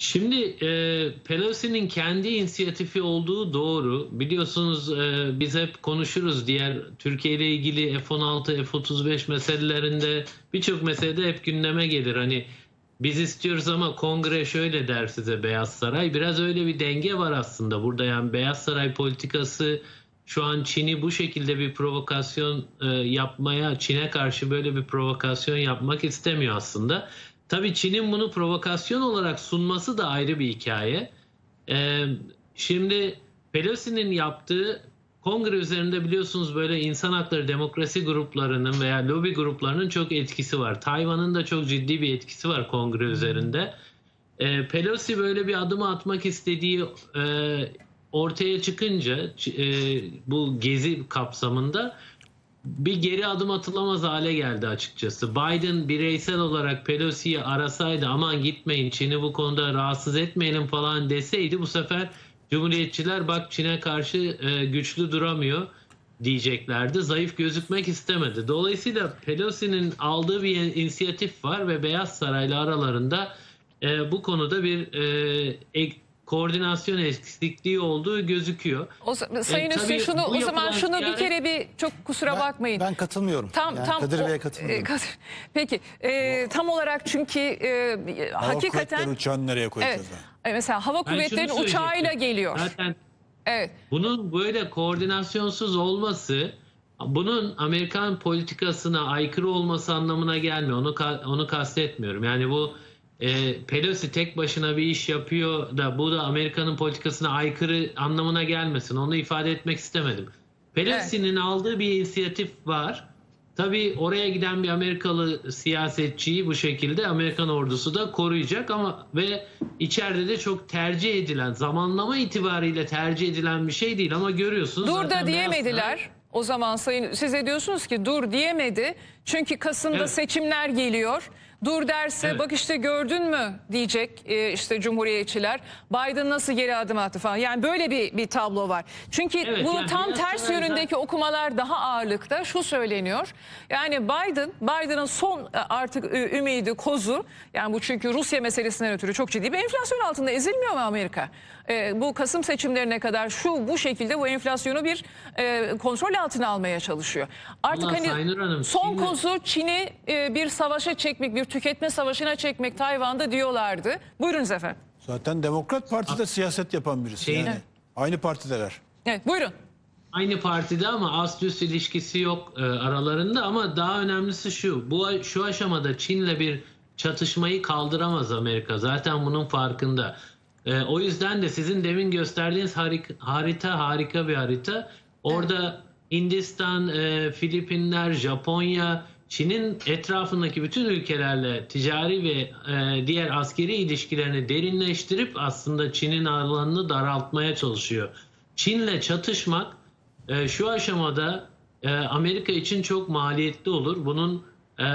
Şimdi e, Pelosi'nin kendi inisiyatifi olduğu doğru. Biliyorsunuz e, biz hep konuşuruz diğer Türkiye ile ilgili F-16, F-35 meselelerinde birçok meselede hep gündeme gelir. Hani biz istiyoruz ama kongre şöyle der size Beyaz Saray. Biraz öyle bir denge var aslında burada yani Beyaz Saray politikası şu an Çin'i bu şekilde bir provokasyon e, yapmaya, Çin'e karşı böyle bir provokasyon yapmak istemiyor aslında. Tabii Çin'in bunu provokasyon olarak sunması da ayrı bir hikaye. Ee, şimdi Pelosi'nin yaptığı kongre üzerinde biliyorsunuz böyle insan hakları demokrasi gruplarının veya lobi gruplarının çok etkisi var. Tayvan'ın da çok ciddi bir etkisi var kongre üzerinde. Ee, Pelosi böyle bir adım atmak istediği e, ortaya çıkınca e, bu gezi kapsamında bir geri adım atılamaz hale geldi açıkçası. Biden bireysel olarak Pelosi'yi arasaydı aman gitmeyin Çin'i bu konuda rahatsız etmeyelim falan deseydi bu sefer Cumhuriyetçiler bak Çin'e karşı e, güçlü duramıyor diyeceklerdi. Zayıf gözükmek istemedi. Dolayısıyla Pelosi'nin aldığı bir inisiyatif var ve Beyaz Saray'la aralarında e, bu konuda bir e, koordinasyon eksikliği olduğu gözüküyor. O, Sayın E, Üstün şunu o zaman şunu bir ziyaret- kere bir çok kusura Ben- bakmayın. Ben katılmıyorum. Tam Yani tam Kadir Bey'e katılmıyorum. e, Kadir- Peki e, tam olarak çünkü e, Hava hakikaten kuvvetleri uçağını nereye evet koyacağız? ben? e, mesela hava Ben kuvvetlerinin uçağıyla geliyor. Zaten Evet. Bunun böyle koordinasyonsuz olması bunun Amerikan politikasına aykırı olması anlamına gelmiyor. Onu onu kastetmiyorum. Yani bu e, Pelosi tek başına bir iş yapıyor da bu da Amerika'nın politikasına aykırı anlamına gelmesin. Onu ifade etmek istemedim. Pelosi'nin aldığı bir inisiyatif var. Tabii oraya giden bir Amerikalı siyasetçiyi bu şekilde Amerikan ordusu da koruyacak ama ve içeride de çok tercih edilen zamanlama itibariyle tercih edilen bir şey değil ama görüyorsunuz Dur da diyemediler. Saray- O zaman sayın siz de diyorsunuz ki dur diyemedi. Çünkü Kasım'da Evet. seçimler geliyor. Dur derse Evet. bak işte gördün mü diyecek e, işte Cumhuriyetçiler. Biden nasıl geri adım attı falan. Yani böyle bir bir tablo var. Çünkü Evet, bunu yani tam ters yönündeki okumalar daha ağırlıkta. Şu söyleniyor. Yani Biden, Biden'ın son e, artık e, ümidi, kozu. Yani bu çünkü Rusya meselesinden ötürü çok ciddi bir enflasyon altında ezilmiyor mu Amerika? E, bu Kasım seçimlerine kadar şu bu şekilde bu enflasyonu bir e, kontrol altına almaya çalışıyor. Artık Vallahi hani Hanım, son Çin'le- kozu Çin'i e, bir savaşa çekmek, bir tüketme savaşına çekmek Tayvan'da diyorlardı. Buyurunuz efendim. Zaten Demokrat Parti'de siyaset yapan birisi. Şeyin- yani. Aynı partideler. Evet buyurun. Aynı partide ama ast üst ilişkisi yok e, aralarında ama daha önemlisi şu. Bu şu aşamada Çin'le bir çatışmayı kaldıramaz Amerika. Zaten bunun farkında. E, o yüzden de sizin demin gösterdiğiniz harik- harita harika bir harita. Orada Hindistan, e, Filipinler, Japonya, Çin'in etrafındaki bütün ülkelerle ticari ve e, diğer askeri ilişkilerini derinleştirip aslında Çin'in alanını daraltmaya çalışıyor. Çin'le çatışmak e, şu aşamada e, Amerika için çok maliyetli olur. Bunun e,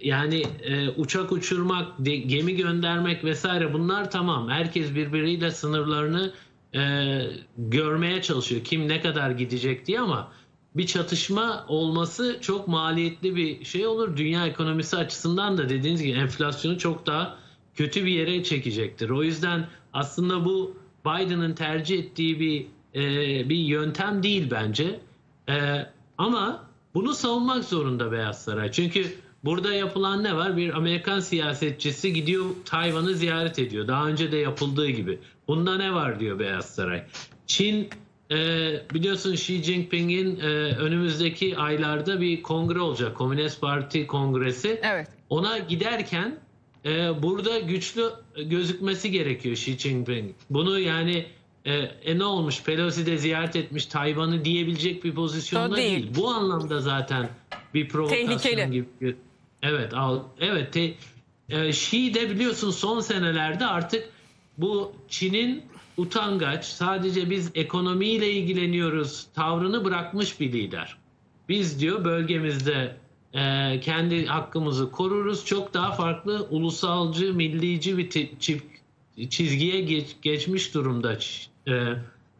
yani e, uçak uçurmak, de- gemi göndermek vesaire bunlar tamam. Herkes birbiriyle sınırlarını e, görmeye çalışıyor. Kim ne kadar gidecek diye ama bir çatışma olması çok maliyetli bir şey olur. Dünya ekonomisi açısından da dediğiniz gibi enflasyonu çok daha kötü bir yere çekecektir. O yüzden aslında bu Biden'ın tercih ettiği bir e, bir yöntem değil bence. E, ama bunu savunmak zorunda Beyaz Saray. Çünkü burada yapılan ne var? Bir Amerikan siyasetçisi gidiyor Tayvan'ı ziyaret ediyor. Daha önce de yapıldığı gibi. Bunda ne var diyor Beyaz Saray. Çin e, biliyorsun Xi Jinping'in e, önümüzdeki aylarda bir kongre olacak. Komünist Parti kongresi. Evet. Ona giderken e, burada güçlü gözükmesi gerekiyor Xi Jinping. Bunu yani e, e, ne olmuş Pelosi de ziyaret etmiş Tayvan'ı diyebilecek bir pozisyonda değil. değil. Bu anlamda zaten bir provokasyon Tehlikeli. gibi. Evet, al, evet. Te, e, Xi de biliyorsun son senelerde artık bu Çin'in utangaç, sadece biz ekonomiyle ilgileniyoruz tavrını bırakmış bir lider. Biz diyor bölgemizde e, kendi hakkımızı koruruz. Çok daha farklı ulusalcı, millici bir çizgiye geç- geçmiş durumda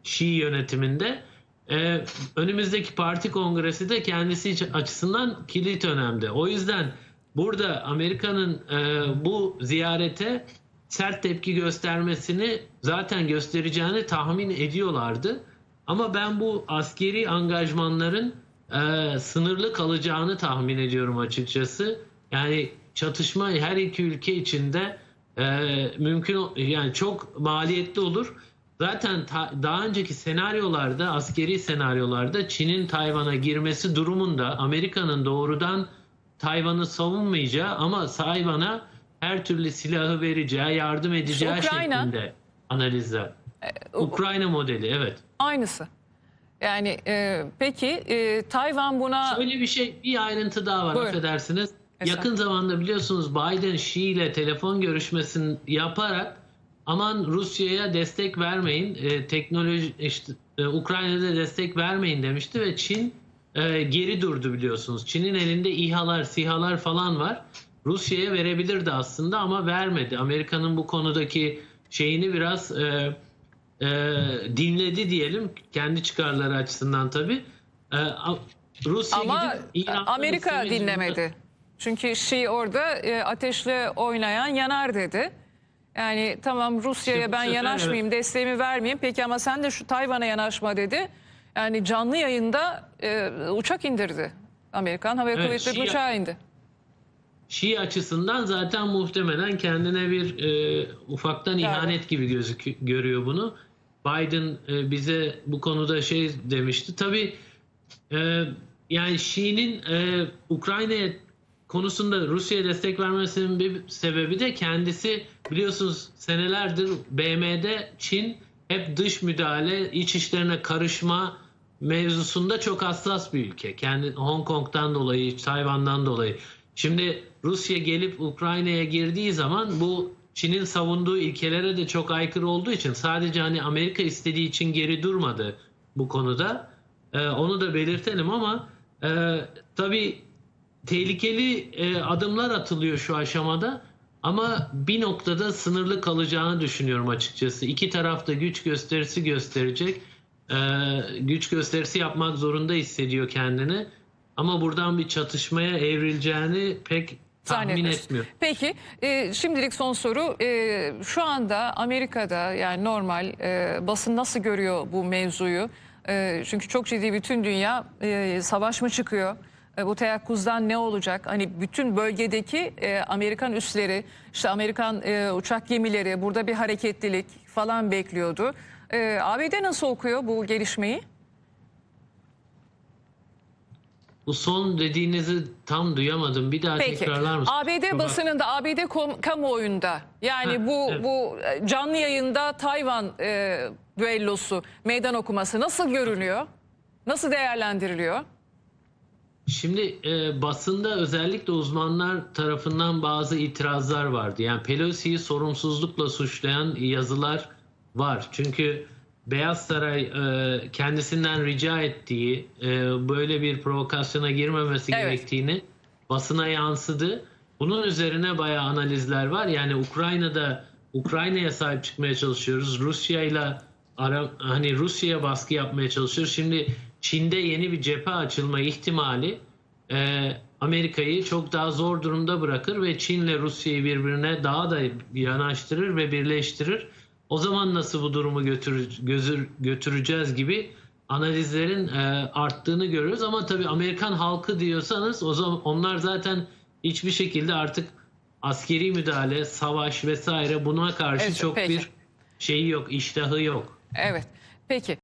Şii yönetiminde. E, önümüzdeki parti kongresi de kendisi açısından kilit önemli. O yüzden burada Amerika'nın e, bu ziyarete sert tepki göstermesini zaten göstereceğini tahmin ediyorlardı. Ama ben bu askeri angajmanların e, sınırlı kalacağını tahmin ediyorum açıkçası. Yani çatışma her iki ülke içinde e, mümkün yani çok maliyetli olur. Zaten ta- daha önceki senaryolarda, askeri senaryolarda Çin'in Tayvan'a girmesi durumunda Amerika'nın doğrudan Tayvan'ı savunmayacağı ama Tayvan'a her türlü silahı vereceği, yardım edeceği Ukrayna. şeklinde analizler. Ukrayna modeli evet. Aynısı. Yani e, peki e, Tayvan buna Şöyle bir şey, bir ayrıntı daha var Buyurun. affedersiniz. Estağfurullah. Yakın zamanda biliyorsunuz Biden Xi ile telefon görüşmesini yaparak aman Rusya'ya destek vermeyin, e, teknoloji işte e, Ukrayna'da destek vermeyin demişti ve Çin e, geri durdu biliyorsunuz. Çin'in elinde İHA'lar, SİHA'lar falan var. Rusya'ya verebilirdi aslında ama vermedi. Amerika'nın bu konudaki şeyini biraz e, e, dinledi diyelim kendi çıkarları açısından tabii. E, Rusya ama gidip Amerika dinlemedi. Çünkü Şii orada e, ateşle oynayan yanar dedi. Yani tamam Rusya'ya ben yanaşmayayım, desteğimi vermeyeyim. Peki ama sen de şu Tayvan'a yanaşma dedi. Yani canlı yayında e, uçak indirdi. Amerikan Hava Evet, Kuvvetleri Şii- uçağı indi. Şii açısından zaten muhtemelen kendine bir e, ufaktan ihanet gibi gözük görüyor bunu. Biden e, bize bu konuda şey demişti. Tabii e, yani Şii'nin e, Ukrayna'ya konusunda Rusya'ya destek vermesinin bir sebebi de kendisi biliyorsunuz senelerdir BM'de Çin hep dış müdahale, iç işlerine karışma mevzusunda çok hassas bir ülke. Kendi Hong Kong'dan dolayı, Tayvan'dan dolayı. Şimdi Rusya gelip Ukrayna'ya girdiği zaman bu Çin'in savunduğu ilkelere de çok aykırı olduğu için sadece hani Amerika istediği için geri durmadı bu konuda. Ee, onu da belirtelim ama e, tabii tehlikeli e, adımlar atılıyor şu aşamada ama bir noktada sınırlı kalacağını düşünüyorum açıkçası. İki tarafta güç gösterisi gösterecek. E, güç gösterisi yapmak zorunda hissediyor kendini. Ama buradan bir çatışmaya evrileceğini pek tahmin etmiyor. Peki e, şimdilik son soru. E, şu anda Amerika'da yani normal e, basın nasıl görüyor bu mevzuyu? E, çünkü çok ciddi bütün dünya e, savaş mı çıkıyor? E, bu teyakkuzdan ne olacak? Hani bütün bölgedeki e, Amerikan üsleri, işte Amerikan e, uçak gemileri burada bir hareketlilik falan bekliyordu. E, ABD nasıl okuyor bu gelişmeyi? Bu son dediğinizi tam duyamadım. Bir daha Peki. tekrarlar mısınız? ABD Çok- basınında, ABD kom- kamuoyunda yani Ha, bu evet. bu e, canlı yayında Tayvan e, düellosu, meydan okuması nasıl görünüyor? Nasıl değerlendiriliyor? Şimdi e, basında özellikle uzmanlar tarafından bazı itirazlar vardı. Yani Pelosi'yi sorumsuzlukla suçlayan yazılar var. Çünkü Beyaz Saray e, kendisinden rica ettiği e, böyle bir provokasyona girmemesi Evet. gerektiğini basına yansıdı. Bunun üzerine bayağı analizler var. Yani Ukrayna'da Ukrayna'ya sahip çıkmaya çalışıyoruz. Rusya'yla ara, hani Rusya'ya baskı yapmaya çalışıyoruz. Şimdi Çin'de yeni bir cephe açılma ihtimali e, Amerika'yı çok daha zor durumda bırakır ve Çin'le Rusya'yı birbirine daha da yanaştırır ve birleştirir. O zaman nasıl bu durumu götür, gözür, götüreceğiz gibi analizlerin e, arttığını görüyoruz. Ama tabii Amerikan halkı diyorsanız o zaman onlar zaten hiçbir şekilde artık askeri müdahale, savaş vesaire buna karşı Evet, çok peki. bir şeyi yok, iştahı yok. Evet. Peki.